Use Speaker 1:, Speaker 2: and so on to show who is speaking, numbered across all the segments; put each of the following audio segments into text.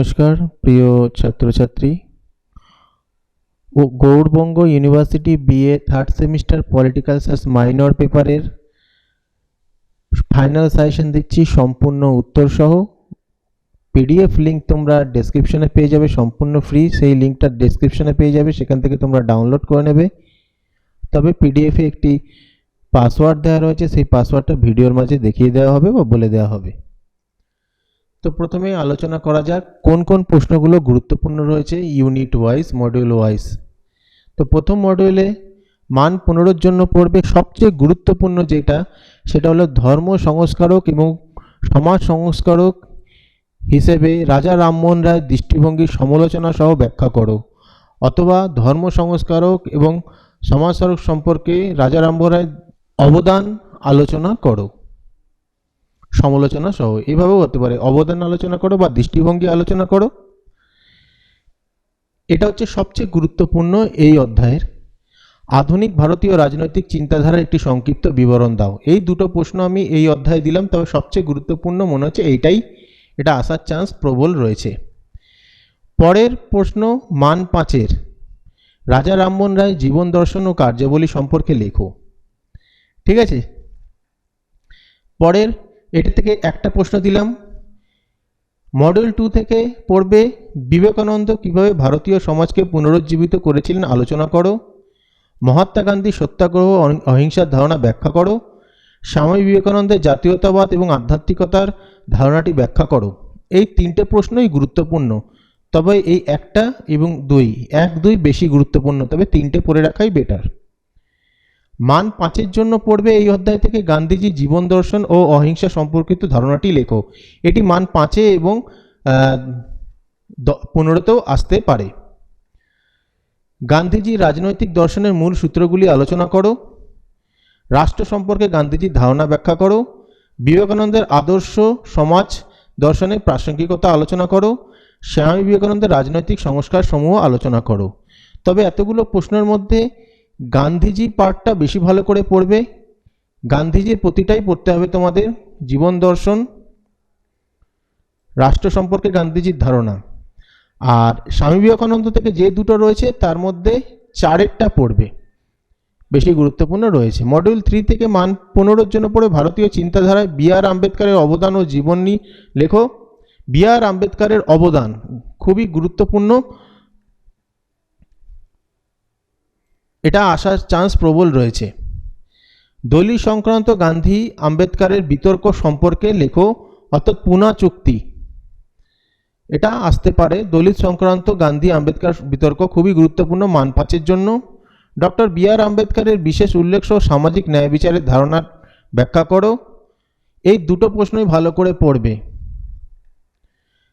Speaker 1: নমস্কার, প্রিয় ছাত্রছাত্রী। ও Gour Banga university BA third semester political science minor পেপারের ফাইনাল সাজেশন দিচ্ছি, সম্পূর্ণ উত্তর সহ পিডিএফ লিঙ্ক তোমরা ডেসক্রিপশনে পেয়ে যাবে, সম্পূর্ণ ফ্রি। সেই লিঙ্কটা ডেসক্রিপশনে পেয়ে যাবে, সেখান থেকে তোমরা ডাউনলোড করে নেবে। তবে পিডিএফে একটি পাসওয়ার্ড দেওয়া রয়েছে, সেই পাসওয়ার্ডটা ভিডিওর মাঝে দেখিয়ে দেওয়া হবে বা বলে দেওয়া হবে। তো প্রথমে আলোচনা করা যাক কোন কোন প্রশ্নগুলো গুরুত্বপূর্ণ রয়েছে ইউনিট ওয়াইজ মডিউল ওয়াইজ তো প্রথম মডিউলে মান পনেরোর জন্য পড়বে। সবচেয়ে গুরুত্বপূর্ণ যেটা, সেটা হলো ধর্ম সংস্কারক এবং সমাজ সংস্কারক হিসেবে রাজা রামমোহন রায়ের দৃষ্টিভঙ্গির সমালোচনা সহ ব্যাখ্যা করো। অথবা ধর্ম সংস্কারক এবং সমাজস্মারক সম্পর্কে রাজা রামমোহন রায়ের অবদান আলোচনা করো। সমালোচনা সহ। এভাবেও হতে পারে। অবদান আলোচনা করো বা দৃষ্টিভঙ্গি আলোচনা করো। এটা হচ্ছে সবচেয়ে গুরুত্বপূর্ণ এই অধ্যায়ের। আধুনিক ভারতীয় রাজনৈতিক চিন্তাধারার একটি সংক্ষিপ্ত বিবরণ দাও। এই দুটো প্রশ্ন আমি এই অধ্যায়ে দিলাম, তবে সবচেয়ে গুরুত্বপূর্ণ মনে হচ্ছে এইটাই। এটা আসার চান্স প্রবল রয়েছে। পরের প্রশ্ন, মান পাঁচের। রাজা রামমোহন রায় জীবন দর্শন ও কার্যাবলী সম্পর্কে লেখো। ঠিক আছে? পরের এটা থেকে একটা প্রশ্ন দিলাম। মডেল টু থেকে পড়বে বিবেকানন্দ কীভাবে ভারতীয় সমাজকে পুনরুজ্জীবিত করেছিলেন আলোচনা করো। মহাত্মা গান্ধী সত্যাগ্রহ অহিংসার ধারণা ব্যাখ্যা করো। স্বামী বিবেকানন্দের জাতীয়তাবাদ এবং আধ্যাত্মিকতার ধারণাটি ব্যাখ্যা করো। এই তিনটে প্রশ্নই গুরুত্বপূর্ণ, তবে এই একটা এবং দুই, এক দুই বেশি গুরুত্বপূর্ণ, তবে তিনটে পড়ে রাখাই বেটার মান পাঁচের জন্য পড়বে এই অধ্যায় থেকে গান্ধীজির জীবন দর্শন ও অহিংসা সম্পর্কিত ধারণাটি লেখো। এটি মান পাঁচে এবং পনেরোতেও আসতে পারে। গান্ধীজির রাজনৈতিক দর্শনের মূল সূত্রগুলি আলোচনা করো। রাষ্ট্র সম্পর্কে গান্ধীজির ধারণা ব্যাখ্যা করো। বিবেকানন্দের আদর্শ সমাজ দর্শনের প্রাসঙ্গিকতা আলোচনা করো। স্বামী বিবেকানন্দের রাজনৈতিক সংস্কার সমূহ আলোচনা করো। তবে এতগুলো প্রশ্নের মধ্যে গান্ধীজি পার্টটা বেশি ভালো করে পড়বে। গান্ধীজির প্রতিটাই পড়তে হবে তোমাদের জীবন দর্শন, রাষ্ট্র সম্পর্কে গান্ধীজির ধারণা। আর স্বামী বিবেকানন্দ থেকে যে দুটো রয়েছে, তার মধ্যে চারেরটা পড়বে। বেশি গুরুত্বপূর্ণ রয়েছে। মডিউল থ্রি থেকে মান পনেরোর জন্য পড়ে ভারতীয় চিন্তাধারায় বি আর আম্বেদকরের অবদান ও জীবনী লেখো। বি আর আম্বেদকরের অবদান খুবই গুরুত্বপূর্ণ। এটা আসার চান্স প্রবল রয়েছে। দলিল সংক্রান্ত গান্ধী আম্বেদকারের বিতর্ক সম্পর্কে লেখো অর্থাৎ পুনা চুক্তি। এটা আসতে পারে দলিত সংক্রান্ত গান্ধী আম্বেদকার বিতর্ক খুবই গুরুত্বপূর্ণ মানপাচের জন্য। ডক্টর বি আর আম্বেদকারের বিশেষ উল্লেখ সহ সামাজিক ন্যায় বিচারের ধারণার ব্যাখ্যা করো। এই দুটো প্রশ্নই ভালো করে পড়বে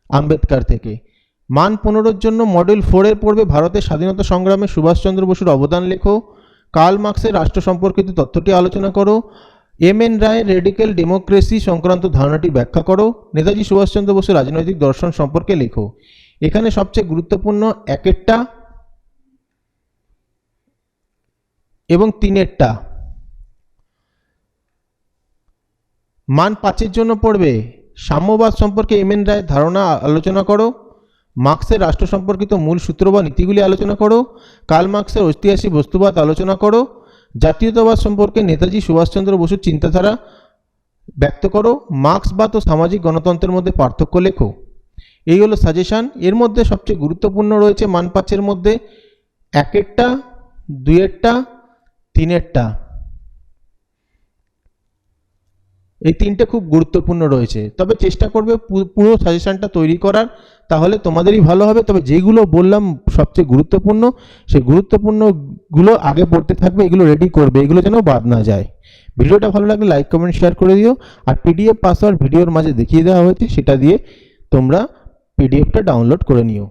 Speaker 1: আম্বেদকার থেকে। মান পনেরোর জন্য মডেল ফোরের পড়বে ভারতের স্বাধীনতা সংগ্রামে সুভাষচন্দ্র বসুর অবদান লেখো। কার্ল মার্কসের রাষ্ট্র সম্পর্কিত তথ্যটি আলোচনা করো। এম এন রায়ের রেডিক্যাল ডেমোক্রেসি সংক্রান্ত ধারণাটি ব্যাখ্যা করো। নেতাজি সুভাষচন্দ্র বসুর রাজনৈতিক দর্শন সম্পর্কে লেখো। এখানে সবচেয়ে গুরুত্বপূর্ণ একেরটা এবং তিনেরটা। মান পাঁচের জন্য পড়বে। সাম্যবাদ সম্পর্কে এম এন রায়ের ধারণা আলোচনা করো। মার্কসের রাষ্ট্র সম্পর্কিত মূল সূত্র বা নীতিগুলি আলোচনা করো, কার্ল মার্কসের ঐতিহাসিক বস্তুবাদ আলোচনা করো, জাতীয়তাবাদ সম্পর্কে নেতাজি সুভাষচন্দ্র বসুর চিন্তাধারা ব্যক্ত করো মার্ক্সবাদ ও সামাজিক গণতন্ত্রের মধ্যে পার্থক্য লেখো। এই হলো সাজেশান। এর মধ্যে সবচেয়ে গুরুত্বপূর্ণ রয়েছে মান পাঁচের মধ্যে একেরটা, দুইয়েরটা, তিনেরটা। এই তিনটে খুব গুরুত্বপূর্ণ রয়েছে। তবে চেষ্টা করবে পুরো সাজেশনটা তৈরি করার, তাহলে তোমাদেরই ভালো হবে। তবে যেগুলো বললাম সবচেয়ে গুরুত্বপূর্ণ, সেই গুরুত্বপূর্ণগুলো আগে পড়তে থাকবে, এগুলো রেডি করবে, এগুলো যেন বাদ না যায়। ভিডিওটা ভালো লাগলে লাইক কমেন্ট শেয়ার করে দিও। আর পিডিএফ পাসওয়ার্ড ভিডিওর মাঝে দেখিয়ে দেওয়া হয়েছে, সেটা দিয়ে তোমরা পিডিএফটা ডাউনলোড করে নিও।